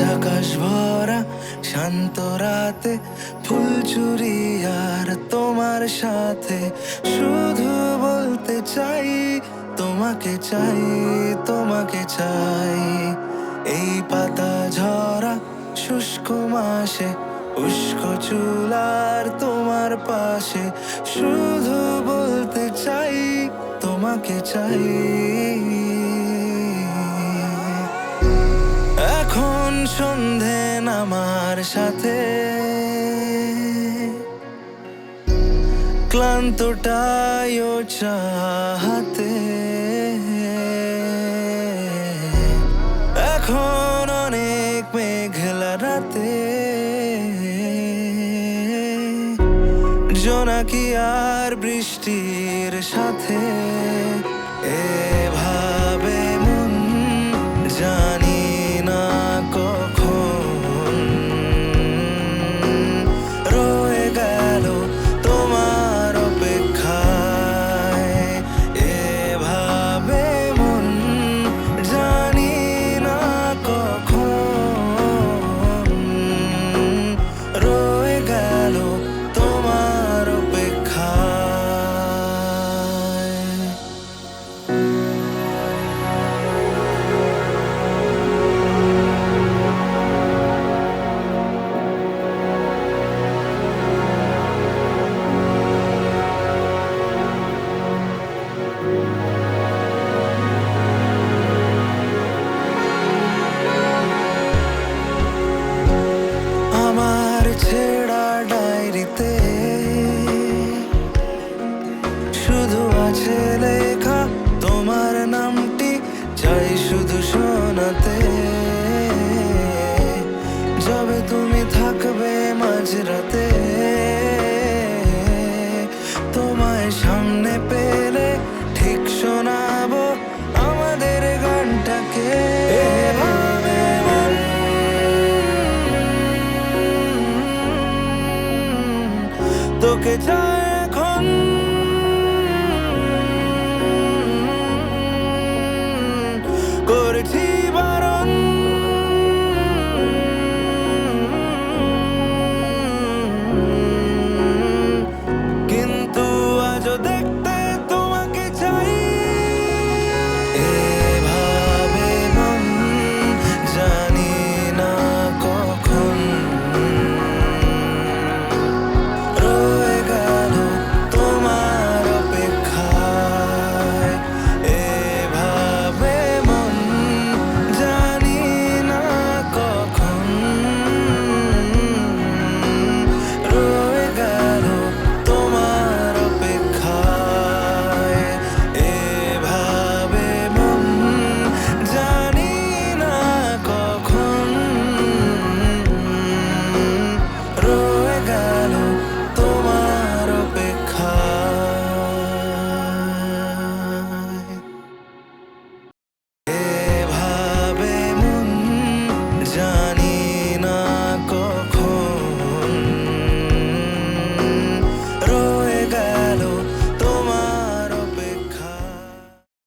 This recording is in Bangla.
আজ ভরা, শান্ত রাতে, ফুল চুরি আর তোমার সাথে। শুধু বলতে চাই, তোমাকে চাই তোমাকে চাই। এই পাতা ঝরা, শুষ্ক মাসে উস্ক চুলার তোমার পাশে। শুধু বলতে চাই, তোমাকে চাই। নামার সাথে। ক্লান্তটায়ও চাহাতে। এখন অনেক মেঘলা রাতে। জোনাকি আর বৃষ্টির সাথে। আছে লেখা, তোমার নামটি চাই শুধু শোনাতে। যবে তুমি থাকবে মাঝরাতে, তোমায় সামনে পেলে ঠিক শোনাবো আমাদের গানটাকে। তোকে চায় এখন